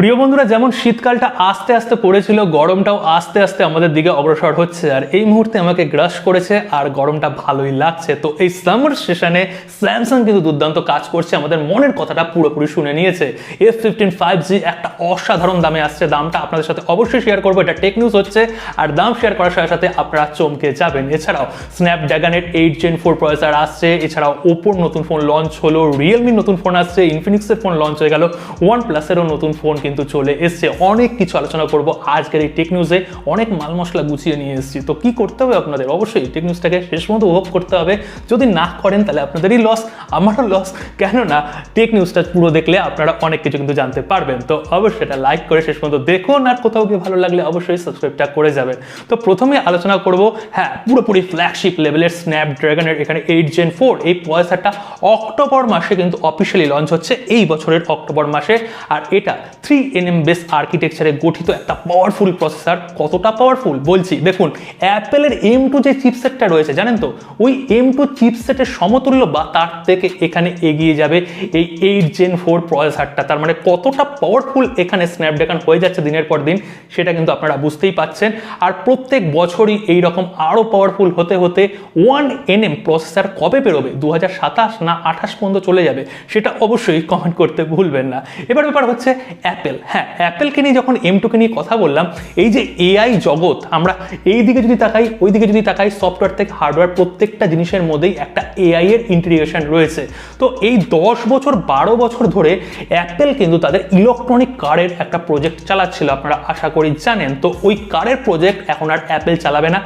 প্রিয় বন্ধুরা, যেমন শীতকালটা আস্তে আস্তে পড়েছিল, গরমটাও আস্তে আস্তে আমাদের দিকে অগ্রসর হচ্ছে, আর এই মুহূর্তে আমাকে গ্রাস করেছে, আর গরমটা ভালোই লাগছে। তো এই সামার সেশনে স্যামসাং কিন্তু দুর্দান্ত কাজ করছে, আমাদের মনের কথাটা পুরোপুরি শুনে নিয়েছে। এফ ফিফটিন ফাইভ জি একটা অসাধারণ দামে আসছে, দামটা আপনাদের সাথে অবশ্যই শেয়ার করব, এটা টেক নিউজ হচ্ছে, আর দাম শেয়ার করার সাথে সাথে আপনারা চমকে যাবেন। এছাড়াও স্ন্যাপড্রাগনের এইট জেন ফোর প্রসেসর আসছে, এছাড়াও ওপোর নতুন ফোন লঞ্চ হলো রিয়েলমির নতুন ফোন আসছে ইনফিনিক্সের ফোন লঞ্চ হয়ে গেল ওয়ান প্লাসেরও নতুন ফোন কিন্তু চলে এসছে। অনেক কিছু আলোচনা করব আজকের এই টেক নিউজে অনেক মাল মশলা গুছিয়ে নিয়ে এসেছি। তো কি করতে হবে আপনাদের? অবশ্যই টেক নিউজটাকে শেষ পর্যন্ত উপভোগ করতে হবে। যদি না করেন, তাহলে আপনাদেরই লস আমারও লস কেননা টেক নিউজটা পুরো দেখলে আপনারা অনেক কিছু কিন্তু জানতে পারবেন। তো অবশ্যই এটা লাইক করে শেষ পর্যন্ত দেখুন। আর কোথাও গিয়ে ভালো লাগলে অবশ্যই সাবস্ক্রাইবটা করে যাবেন। তো প্রথমে আলোচনা করব হ্যাঁ পুরোপুরি ফ্ল্যাগশিপ লেভেলের স্ন্যাপড্রাগনের এখানে এইট জেন ফোর এই প্রসেসরটা অক্টোবর মাসে কিন্তু অফিসিয়ালি লঞ্চ হচ্ছে। এই বছরের অক্টোবর মাসে। আর এটা থ্রি এনএম বেস আর্কিটেকচারে গঠিত একটা পাওয়ারফুল প্রসেসর কতটা পাওয়ারফুল বলছি, দেখুন অ্যাপেলের এম টু যে চিপসেটটা রয়েছে, জানেন তো? ওই এম টু চিপসেটের সমতুল্য বা তার থেকে এখানে এগিয়ে যাবে এই এইট জেন ফোর প্রসেসরটা তার মানে কতটা পাওয়ারফুল এখানে স্ন্যাপড্রাগন হয়ে যাচ্ছে দিনের পর দিন, সেটা কিন্তু আপনারা বুঝতেই পাচ্ছেন। আর প্রত্যেক বছরই এই রকম আরও পাওয়ারফুল হতে হতে ওয়ান এনএম প্রসেসর কবে বেরোবে দু হাজার সাতাশ না আঠাশ পর্যন্ত চলে যাবে? সেটা অবশ্যই কমেন্ট করতে ভুলবেন না। এবার ব্যাপার হচ্ছে অ্যাপেল হ্যাঁ অ্যাপেলকে নিয়ে যখন এম টুকে নিয়ে কথা বললাম, এই যে এআই জগৎ, আমরা এই দিকে যদি তাকাই, ওই দিকে যদি তাকাই সফটওয়্যার থেকে হার্ডওয়্যার প্রত্যেকটা জিনিসের মধ্যেই একটা এআই এর ইন্টিগ্রেশন রয়েছে। তো এই দশ বছর, বারো বছর ধরে অ্যাপেল কিন্তু তাদের ইলেকট্রনিক কারের একটা প্রজেক্ট চালাচ্ছিল, আপনারা আশা করি জানেন। তো ওই কারের প্রজেক্ট এখন আর অ্যাপেল চালাবে না।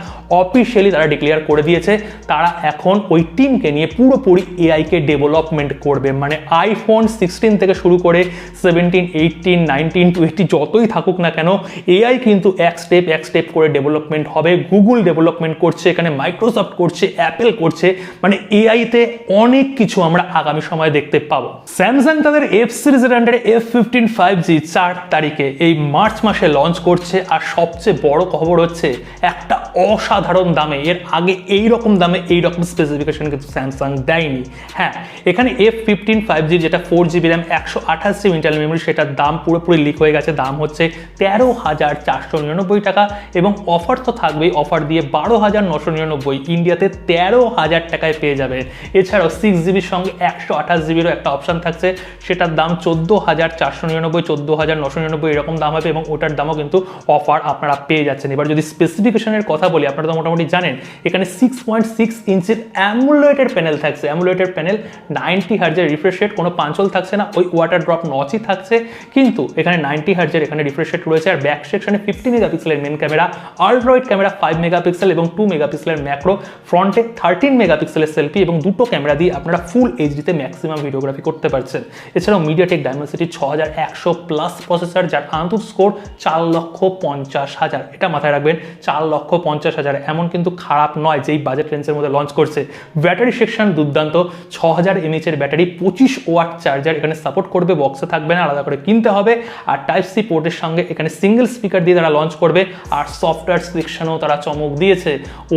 অফিসিয়ালি তারা ডিক্লেয়ার করে দিয়েছে, তারা এখন ওই টিমকে নিয়ে পুরোপুরি এআইকে ডেভেলপমেন্ট করবে। মানে আইফোন সিক্সটিন থেকে শুরু করে সেভেন্টিন এইটিন নাইনটিন টোয়েন্টি যতই থাকুক না কেন এআই কিন্তু এক স্টেপ এক স্টেপ করে ডেভেলপমেন্ট হবে। গুগল ডেভেলপমেন্ট করছে, এখানে মাইক্রোসফট করছে অ্যাপেল করছে। মানে এআইতে অনেক কিছু আমরা আগামী সময়ে দেখতে পাবো। স্যামসাং তাদের এফ সিরিজের আন্ডারে এফ ফিফটিন ফাইভ জি চার তারিখে এই মার্চ মাসে লঞ্চ করছে। আর সবচেয়ে বড় খবর হচ্ছে, একটা অসাধারণ দামে, এর আগে এই রকম দামে এই রকম স্পেসিফিকেশন কিন্তু স্যামসাং দেয়নি। হ্যাঁ এখানে এফ ফিফটিন ফাইভ জি যেটা ফোর জিবি র্যাম একশো আঠাশ জিবি ইন্টারনাল মেমোরি সেটার দাম পুরোপুরি লিক হয়ে গেছে। দাম হচ্ছে তেরো হাজার চারশো নিরানব্বই টাকা এবং অফার তো থাকবেই। অফার দিয়ে বারো হাজার নশো নিরানব্বই। ইন্ডিয়াতে তেরো হাজার টাকায় পেয়ে যাবে। এছাড়াও সিক্স জিবির সঙ্গে একশো আঠাশ জিবিরও একটা অপশান থাকছে। সেটার দাম চোদ্দ হাজার চারশো নিরানব্বই, চোদ্দ হাজার নশো নিরানব্বই এরকম দাম হবে এবং ওটার দামও কিন্তু অফার আপনারা পেয়ে যাচ্ছেন। এবার যদি স্পেসিফিকেশনের কথা বলি, আপনারা তো মোটামুটি জানেন, এখানে সিক্স পয়েন্ট সিক্স ইঞ্চির অ্যামুলেটের প্যানেল থাকছে। অ্যামুলেটের প্যানেল নাইনটি হার্জের রিফ্রেশ রেট কোনো পাঞ্চল থাকছে না, ওই ওয়াটার ড্রপ নচই থাকছে। কিন্তু এখানে নাইনটি হার্জের এখানে রিফ্রেশ রেট রয়েছে, আর ব্যাক সেকশনে ফিফটি মেগাপিক্সেলের main camera ultrawide camera five megapixel এবং টু মেগাপিক্সেলের ম্যাক্রো ফ্রন্টে থার্টিন মেগাপিক্সেলের সেলফি এবং দুটো ক্যামেরা দিয়ে আপনারা ফুল এইচডিতে ম্যাক্সিমাম ভিডিওগ্রাফি করতে পারছেন। এছাড়াও মিডিয়াটেক ডায়মেন্সিটি ছ হাজার একশো প্লাস প্রসেসর যার আন্তর স্কোর চার লক্ষ পঞ্চাশ হাজার। এটা মাথায় রাখবেন, চার লক্ষ পঞ্চাশ হাজার। এমন কিন্তু খারাপ নয় যেই বাজেট রেঞ্জের মধ্যে লঞ্চ করছে। ব্যাটারি সেকশন দুর্দান্ত ছ হাজার এমএচের ব্যাটারি পঁচিশ ওয়াট চার্জার এখানে সাপোর্ট করবে বক্সে থাকবে না, আলাদা করে কিনতে হবে। আর টাইপ সি পোর্টের সঙ্গে এখানে সিঙ্গেল স্পিকার দিয়ে তারা লঞ্চ করবে। আর সফটওয়্যার সেকশনেও তারা চমক দিয়েছে।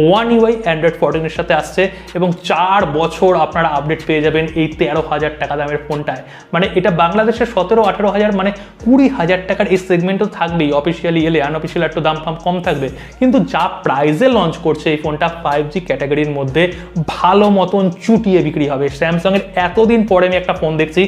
ওয়ান ইউআই অ্যান্ড্রয়েড ফোরটিনের সাথে আসছে এবং চার বছর আপনারা আপডেট পেয়ে যাবেন এই তেরো হাজার টাকা দামের ফোনটায়। মানে এটা বাংলাদেশের সতেরো, আঠেরো হাজার মানে কুড়ি হাজার টাকার এই সেগমেন্টও থাকবেই। অফিসিয়ালি এলে আনঅফিসিয়াল একটু দাম ফাম কম থাকবে। কিন্তু যা প্রাইজে লঞ্চ করছে এই ফোনটা ফাইভ জি ক্যাটাগরির মধ্যে ভালো মতন চুটিয়ে বিক্রি হবে। স্যামসাংয়ের এতদিন পরে আমি একটা ফোন দেখছি,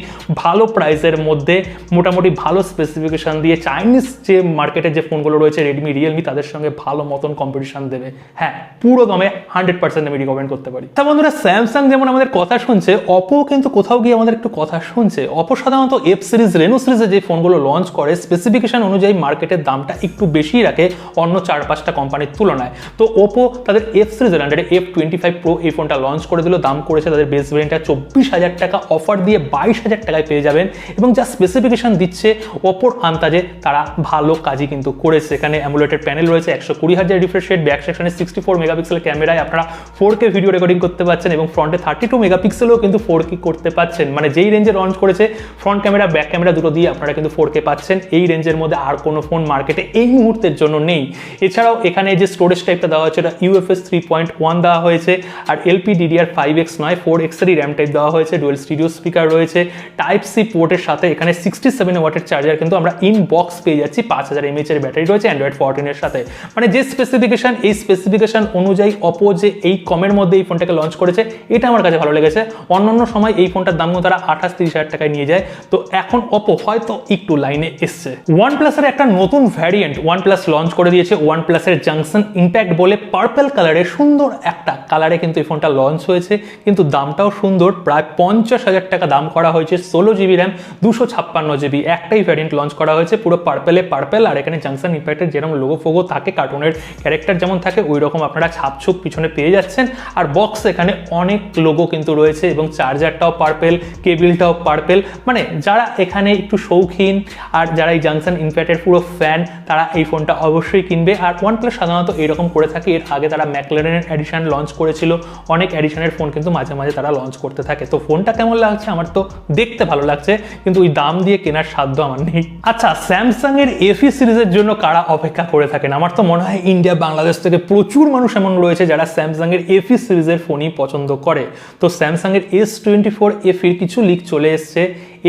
ভালো প্রাইসের মধ্যে মোটামুটি ভালো স্পেসিফিকেশন দিয়ে চাইনিজ যে মার্কেটের যে ফোনগুলো রয়েছে রেডমি রিয়েলমি তাদের সঙ্গে ভালো মতন কম্পিটিশন দেবে। হ্যাঁ পুরো দামে হান্ড্রেড পার্সেন্ট আমি রিকমেন্ড করতে পারি। তা বন্ধুরা স্যামসাং যেমন আমাদের কথা শুনছে অপো কিন্তু কোথাও গিয়ে আমাদের একটু কথা শুনছে। অপো সাধারণত এফ সিরিজ রেনো সিরিজে যে ফোনগুলো লঞ্চ করে স্পেসিফিকেশন অনুযায়ী মার্কেটের দামটা একটু বেশি রাখে অন্য চার পাঁচটা কোম্পানির তুলনায়। তো ওপো তাদের এফ সিরিজের আন্ডারে এফ টোয়েন্টি ফাইভ প্রো এই ফোনটা লঞ্চ করে দিল, দাম করেছে তাদের বেস ভেরিয়েন্টটা চব্বিশ হাজার টাকা। অফার দিয়ে বাইশ হাজার টাকায় পেয়ে যাবেন এবং যা স্পেসিফিকেশন দিচ্ছে ওপোর আন্তাজে তারা ভালো কাজই কিন্তু করেছে এখানে অ্যামুলেটেড প্যানেল রয়েছে, একশো কুড়ি হাজার রিফ্রেশ রেট ব্যাক সেকশনে সিক্সটি ফোর মেগাপিক্সেল ক্যামেরায় আপনারা ফোর কে ভিডিও রেকর্ডিং করতে পারছেন এবং ফ্রন্টে থার্টি টু মেগাপিক্সেলও কিন্তু ফোর কে করতে পারছেন মানে যেই রেঞ্জে লঞ্চ করেছে ফ্রন্ট ক্যামেরা ব্যাক ক্যামেরা দুটো দিয়ে আপনারা কিন্তু ফোর কে পাচ্ছেন। এই রেঞ্জের মধ্যে আর কোনো ফোন মার্কেটে এই মুহূর্তের জন্য নেই। এছাড়াও এখানে যে স্টোরেজ টাইপটা দেওয়া হয়েছে, এটা ইউএফএস থ্রি পয়েন্ট ওয়ান দেওয়া হয়েছে, আর এলপি ডিডিআর ফাইভ এক্স নয় ফোর এক্সেরই র্যাম টাইপ দেওয়া হয়েছে ডুয়েল স্টিডিও স্পিকার রয়েছে টাইপ সি পোর্টের সাথে এখানে সিক্সটি সেভেন ওয়াটের চার্জার কিন্তু আমরা ইন বক্স পেয়ে যাচ্ছি পাঁচ হাজার এমএইচ এর ব্যাটারি রয়েছে অ্যান্ড্রয়েড ফোরটিনের সাথে। মানে যে স্পেসিফিকেশন এই স্পেসিফিকেশন অনুযায়ী অপো যে এই কমের মধ্যে এই ফোনটাকে লঞ্চ করেছে, এটা আমার কাছে ভালো লেগেছে। অন্যান্য সময় এই ফোনটার দামও তারা আঠাশ তিরিশ হাজার টাকায় নিয়ে যায়। তো এখন অপো হয়তো একটু লাইনে এসছে। ওয়ান প্লাসের একটা নতুন ভ্যারিয়েন্ট ওয়ান প্লাস লঞ্চ করে দিয়েছে। ওয়ান প্লাসের জাংশন ইম্প্যাক্ট বলে পার্পেল কালারের সুন্দর একটা কালারে কিন্তু এই ফোনটা লঞ্চ হয়েছে। কিন্তু দামটাও সুন্দর, প্রায় পঞ্চাশ হাজার টাকা দাম করা হয়েছে, ষোলো জিবি র্যাম দুশো ছাপ্পান্ন জিবি একটাই ভ্যারিয়েন্ট লঞ্চ করা হয়েছে, পুরো পার্পেলে পার্পেল আর এখানে জাংশন ইম্প্যাক্টের যেরকম লোগো ফোগো থাকে কার্টুনের ক্যারেক্টার যেমন থাকে ওই রকম আপনারা ছাপছুপ পিছনে পেয়ে যাচ্ছেন। আর বক্স এখানে অনেক লোগো কিন্তু রয়েছে এবং চার্জারটাও পার্পেল কেবিলটাও পার্পেল মানে যারা এখানে একটু শৌখিন, আর যারা এই জাংশন ইনফ্যাক্টের পুরো ফ্যান তারা এই ফোনটা অবশ্যই কিনবে। আর ওয়ান ওয়ানপ্লাস সাধারণত এরকম করে থাকে, এর আগে তারা ম্যাকলারেনের এডিশন লঞ্চ করেছিল, অনেক এডিশনের ফোন কিন্তু মাঝে মাঝে তারা লঞ্চ করতে থাকে। তো ফোনটা কেমন লাগছে? আমার তো দেখতে ভালো লাগছে, কিন্তু ওই দাম দিয়ে কেনার সাধ্য আমার নেই। আচ্ছা স্যামসাং এর এফি সিরিজের জন্য কারা অপেক্ষা করে থাকেন? আমার তো মনে হয় ইন্ডিয়া, বাংলাদেশ থেকে প্রচুর মানুষ এমন রয়েছে যারা স্যামসাং এর এফি সিরিজের ফোনই পছন্দ করে। তো স্যামসাং এর এস টোয়েন্টি ফোর এফির কিছু লিক চলে এসছে।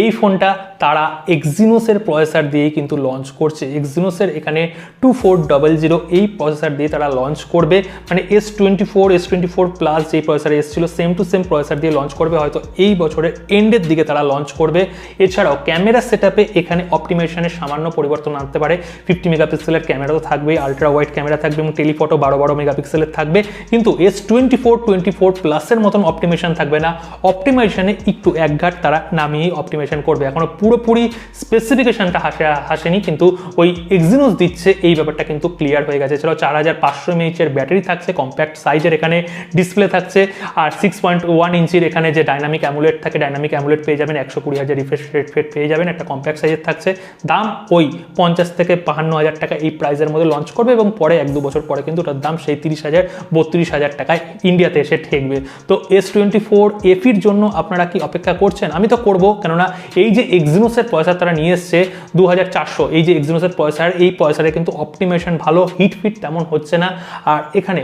এই ফোনটা তারা এক্সিনোসের প্রসেসর দিয়েই কিন্তু লঞ্চ করছে। এক্সিনোসের এখানে টু ফোর ডবল জিরো এই প্রসেসর দিয়ে তারা লঞ্চ করবে। মানে S twenty four S twenty four plus যেই প্রসেসর এসেছিল সেম টু সেম প্রসেসর দিয়ে লঞ্চ করবে। হয়তো এই বছরের এন্ডের দিকে তারা লঞ্চ করবে। এছাড়াও ক্যামেরা সেট এখানে অপটিমেশনের সামান্য পরিবর্তন আনতে পারে। ফিফটি মেগাপিক্সেলের ক্যামেরা তো থাকবে আলট্রা ওয়াইড ক্যামেরা থাকবে এবং টেলিফটো বারো বারো মেগাপিক্সেলের থাকবে। কিন্তু S twenty four twenty four প্লাসের মতন অপটিমেশন থাকবে না। অপটিমেশনে একটু একঘাট তারা নামিয়েই অপটিমেশন করবে। এখনও পুরোপুরি স্পেসিফিকেশনটা হাসে, হাসেনি, কিন্তু ওই এক্সিনোস দিচ্ছে, এই ব্যাপারটা কিন্তু ক্লিয়ার হয়ে গেছে। এছাড়াও চার হাজার পাঁচশো এমএইচের ব্যাটারি থাকছে কম্প্যাক্ট সাইজের এখানে ডিসপ্লে থাকছে, আর সিক্স পয়েন্ট ওয়ান ইঞ্চির এখানে যে ডাইনামিক অ্যামুলেট থাকে ডাইনামিক অ্যামুলেট পেয়ে যাবেন, একশো কুড়ি হাজার রিফ্রেশ রেট ফেট পেয়ে যাবেন, একটা কম্প্যাক্ট সাইজের থাকছে। দাম ওই পঞ্চাশ থেকে বাহান্ন হাজার টাকা এই প্রাইসের মধ্যে লঞ্চ করবে এবং পরে, এক দু বছর পরে কিন্তু ওটার দাম সেই তিরিশ হাজার, বত্রিশ হাজার টাকায় ইন্ডিয়াতে এসে ঠেকবে। তো এস টোয়েন্টি ফোর এফির জন্য আপনারা কি অপেক্ষা করছেন? আমি তো করব, কেননা এই যে এক্সিনোসের পয়সা তারা নিয়ে এসছে দু হাজার চারশো, এই যে এক্সিনোসের পয়সার, এই পয়সারে কিন্তু অপটিমেশন ভালো হিট ফিট তেমন হচ্ছে না। আর এখানে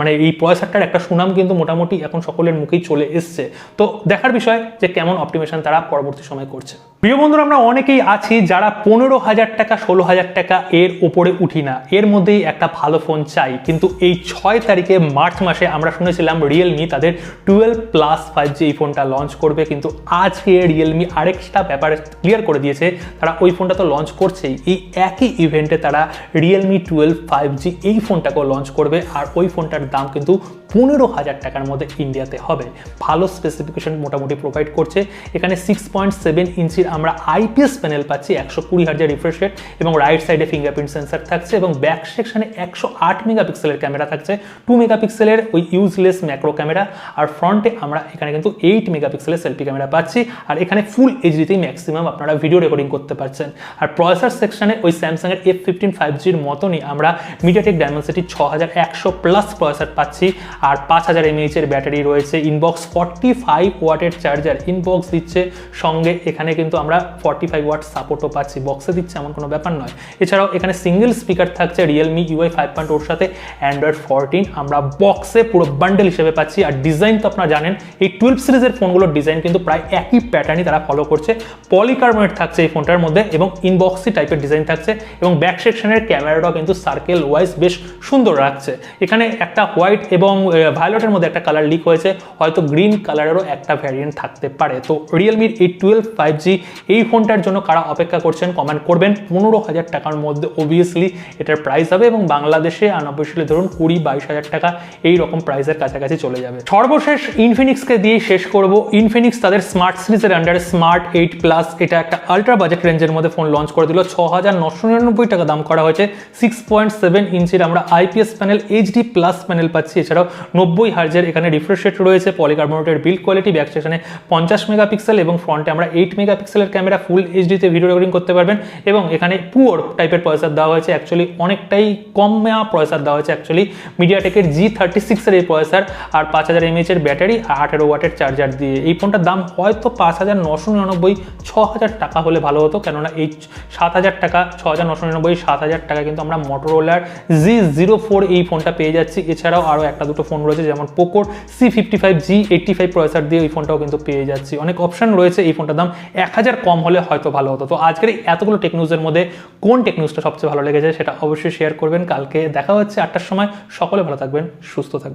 মানে এই পয়সাটার একটা সুনাম কিন্তু মোটামুটি এখন সকলের মুখেই চলে এসছে। তো দেখার বিষয় যে কেমন অপটিমেশন তারা পরবর্তী সময় করছে। প্রিয় বন্ধুরা, আমরা অনেকেই আছি যারা পনেরো হাজার টাকা, ষোলো হাজার টাকা এর ওপরে উঠি না। এর মধ্যেই একটা ভালো ফোন চাই। কিন্তু এই ছয় তারিখে মার্চ মাসে আমরা শুনেছিলাম রিয়েলমি তাদের টুয়েলভ প্লাস ফাইভ জি এই ফোনটা লঞ্চ করবে। কিন্তু আজকে রিয়েলমি আরেকটা ব্যাপার ক্লিয়ার করে দিয়েছে, তারা ওই ফোনটা তো লঞ্চ করছেই। এই একই ইভেন্টে তারা রিয়েলমি টুয়েলভ ফাইভ জি এই ফোনটাকেও লঞ্চ করবে, আর ওই ফোনটার দাম কিন্তু পনেরো হাজার টাকার মধ্যে ইন্ডিয়াতে হবে। ভালো স্পেসিফিকেশন মোটামুটি প্রোভাইড করছে। এখানে সিক্স পয়েন্ট সেভেন ইঞ্চির আমরা আইপিএস প্যানেল পাচ্ছি, একশো কুড়ি হাজার রিফ্রেশ রেট এবং রাইট সাইডে ফিঙ্গারপ্রিন্ট সেন্সার থাকছে এবং ব্যাক সেকশনে একশো আট মেগাপিক্সেলের ক্যামেরা থাকছে। টু মেগাপিক্সেলের ওই ইউজলেস ম্যাক্রো ক্যামেরা আর ফ্রন্টে আমরা এখানে কিন্তু এইট মেগাপিক্সেলের সেলফি ক্যামেরা পাচ্ছি। আর এখানে ফুল এইচডিতেই ম্যাক্সিমাম আপনারা ভিডিও রেকর্ডিং করতে পারছেন। আর প্রসেসর সেকশনে ওই স্যামসাংয়ের এফ ফিফটিন ফাইভ জির মতনই আমরা মিডিয়াটেক ডায়মন্সিটি ছ হাজার একশো প্লাস প্রসেসর পাচ্ছি। আর পাঁচ হাজার এমএইচের ব্যাটারি রয়েছে। ইনবক্স ফর্টি ফাইভ ওয়াটের চার্জার ইনবক্স দিচ্ছে সঙ্গে, এখানে কিন্তু আমরা ফর্টি ফাইভ ওয়াট সাপোর্টও পাচ্ছি। বক্সে দিচ্ছে এমন কোনো ব্যাপার নয়। এছাড়াও এখানে সিঙ্গেল স্পিকার থাকছে রিয়েলমি ইউআই ফাইভ পয়েন্ট ওর সাথে। অ্যান্ড্রয়েড ফোরটিন আমরা বক্সে পুরো বান্ডেল হিসেবে পাচ্ছি। আর ডিজাইন তো আপনারা জানেন, এই টুয়েলভ সিরিজের ফোনগুলোর ডিজাইন কিন্তু প্রায় একই প্যাটার্নই তারা ফলো করছে। পলিকার্বনেট থাকছে এই ফোনটার মধ্যে এবং ইনবক্সি টাইপের ডিজাইন থাকছে এবং ব্যাক সেকশনের ক্যামেরাটাও কিন্তু সার্কেল ওয়াইজ বেশ সুন্দর রাখছে। এখানে একটা হোয়াইট এবং ভায়োলেটের মধ্যে একটা কালার লিক হয়েছে, হয়তো গ্রিন কালারেরও একটা ভ্যারিয়েন্ট থাকতে পারে। তো রিয়েলমির এই টুয়েলভ ফাইভ জি এই ফোনটার জন্য কারা অপেক্ষা করছেন কমেন্ট করবেন। পনেরো হাজার টাকার মধ্যে অবভিয়াসলি এটার প্রাইস হবে এবং বাংলাদেশে সালে ধরুন কুড়ি বাইশ হাজার টাকা এই রকম প্রাইসের কাছাকাছি চলে যাবে। সর্বশেষ ইনফিনিক্সকে দিয়ে শেষ করব। ইনফিনিক্স তাদের স্মার্ট সিরিজের আন্ডারে স্মার্ট এইট প্লাস এটা একটা আলট্রা বাজেট রেঞ্জের মধ্যে ফোন লঞ্চ করে দিল। ছ হাজার নশো নিরানব্বই টাকা দাম করা হয়েছে। সিক্স পয়েন্ট সেভেন ইঞ্চির আমরা IPS panel HD plus panel পাচ্ছি। এছাড়াও নব্বই হার্জের এখানে রিফ্রেশ রেট রয়েছে পলিকার্বনেটের বিল্ড কোয়ালিটি ব্যাক সেকশনে পঞ্চাশ মেগাপিক্সেল এবং ফ্রন্টে আমরা এইট মেগাপিক্সেলের ক্যামেরা ফুল এইচডিতে ভিডিও রেকর্ডিং করতে পারবেন এবং এখানে পুয়ার টাইপের প্রসেসর দেওয়া হয়েছে অ্যাকচুয়ালি অনেকটাই কম মেয়া প্রসেসর দেওয়া হয়েছে অ্যাকচুয়ালি মিডিয়াটেকের জি থার্টি সিক্সের এই প্রসেসর আর পাঁচ হাজার এমএইচের ব্যাটারি আর আঠেরো ওয়াটের চার্জার দিয়ে। এই ফোনটার দাম হয়তো পাঁচ হাজার নশো নিরানব্বই, ছ হাজার টাকা হলে ভালো হতো, কেননা এই সাত হাজার টাকা, ছ হাজার নশো নিরানব্বই, সাত হাজার টাকা কিন্তু আমরা মোটরোলার জি জিরো ফোর এই ফোনটা পেয়ে যাচ্ছি। এছাড়াও আরও একটা দুটো ফোন রয়েছে, যেমন পোকোর C fifty five G eighty five processor দিয়ে এই ফোনটাও কিন্তু পেয়ে যাচ্ছি। অনেক অপশন রয়েছে, এই ফোনটার দাম এক হাজার কম হলে হয়তো ভালো হতো। তো আজকের এতগুলো টেকনিউজের মধ্যে কোন টেকনিউজটা সবচেয়ে ভালো লেগেছে সেটা অবশ্যই শেয়ার করবেন। কালকে দেখা হচ্ছে আটটার সময়। সকলে ভালো থাকবেন, সুস্থ থাকবেন।